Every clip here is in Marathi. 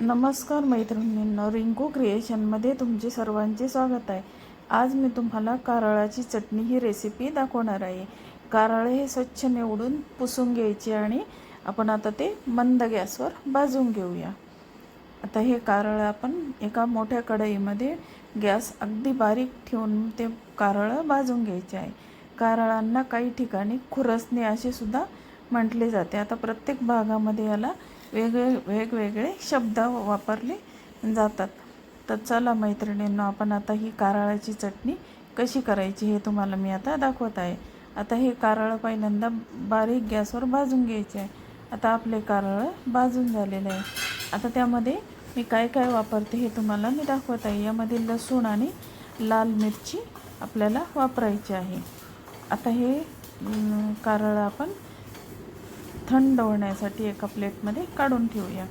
नमस्कार मैत्रिणींनो रिंकू क्रिएशनमध्ये तुमचे सर्वांचे स्वागत आहे. आज मी तुम्हाला कारळाची चटणी ही रेसिपी दाखवणार आहे. कारळ हे स्वच्छ निवडून पुसून घ्यायचे आणि आपण आता ते मंद गॅसवर भाजून घेऊया. आता हे कारळ आपण एका मोठ्या कढईमध्ये गॅस अगदी बारीक ठेवून ते कारळं भाजून घ्यायचे आहे. कारळांना काही ठिकाणी खुरसणे असे सुद्धा म्हटले जाते. आता प्रत्येक भागामध्ये याला वेगळे वेगवेगळे शब्द वापरले जातात. तर चला मैत्रिणींनो आपण आता ही कारळाची चटणी कशी करायची हे तुम्हाला मी आता दाखवत आहे. आता हे कारळं पहिल्यांदा बारीक गॅसवर भाजून घ्यायचे आहे. आता आपले कारळं भाजून झालेले आहे. आता त्यामध्ये मी काय काय वापरते हे तुम्हाला मी दाखवत आहे. यामध्ये लसूण आणि लाल मिरची आपल्याला वापरायची आहे. आता हे कारळं आपण थंड होण्यासाठी एका प्लेटमध्ये काढून ठेवूया.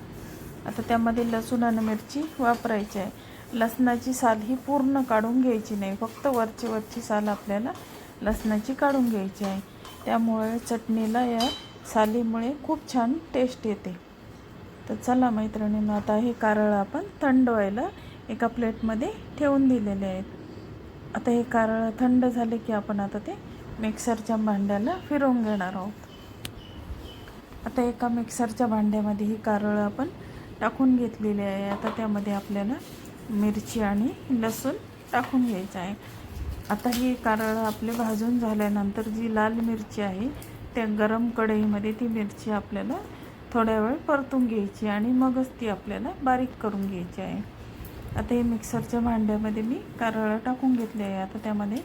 आता त्यामध्ये लसूण आणि मिरची वापरायची आहे. लसणाची साल ही पूर्ण काढून घ्यायची नाही फक्त वरची वरची साल आपल्याला लसणाची काढून घ्यायची आहे. त्यामुळे चटणीला या सालीमुळे खूप छान टेस्ट येते. तर चला मैत्रिणींना आता हे कारळ आपण थंड व्हायला एका प्लेटमध्ये ठेवून दिलेले आहेत. आता हे कारळ थंड झाले की आपण आता ते मिक्सरच्या भांड्याला फिरवून घेणार आहोत. आता एका मिक्सरच्या भांड्यामध्ये ही कारळं आपण टाकून घेतलेली आहे. आता त्यामध्ये आपल्याला मिरची आणि लसूण टाकून घ्यायचं आहे. आता ही कारळं आपले भाजून झाल्यानंतर जी लाल मिरची आहे त्या गरम कढईमध्ये ती मिरची आपल्याला थोड्या वेळ परतून घ्यायची आणि मगच ती आपल्याला बारीक करून घ्यायची आहे. आता हे मिक्सरच्या भांड्यामध्ये मी कारळं टाकून घेतले आहे. आता त्यामध्ये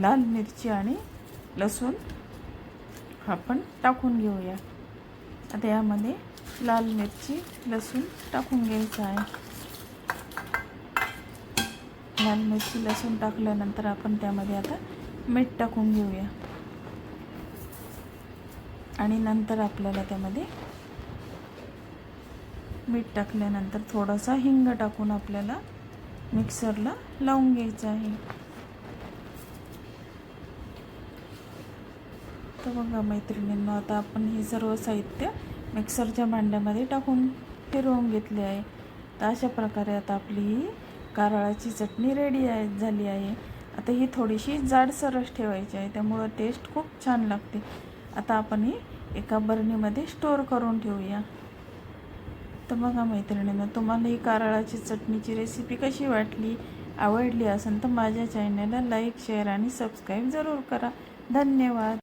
लाल मिरची आणि लसूण आपण टाकून घेऊया. आता यामध्ये लाल मिरची लसूण टाकून घ्यायचं आहे. लाल मिरची लसूण टाकल्यानंतर आपण त्यामध्ये आता मीठ टाकून घेऊया. आणि नंतर आपल्याला त्यामध्ये मीठ टाकल्यानंतर थोडासा हिंग टाकून आपल्याला मिक्सरला लावून घ्यायचं आहे. तर बघा मैत्रिणींना आता आपण हे सर्व साहित्य मिक्सरच्या भांड्यामध्ये टाकून फिरवून घेतले आहे. तर अशा प्रकारे आता आपली ही कारळाची चटणी रेडी आहे झाली आहे. आता ही थोडीशी जाडसरस ठेवायची आहे त्यामुळं टेस्ट खूप छान लागते. आता आपण ही एका बरणीमध्ये स्टोअर करून ठेवूया. तर बघा मैत्रिणींना तुम्हाला ही कारळाची चटणीची रेसिपी कशी वाटली आवडली असेल तर माझ्या चॅनलला लाईक शेअर आणि सबस्क्राईब जरूर करा. धन्यवाद.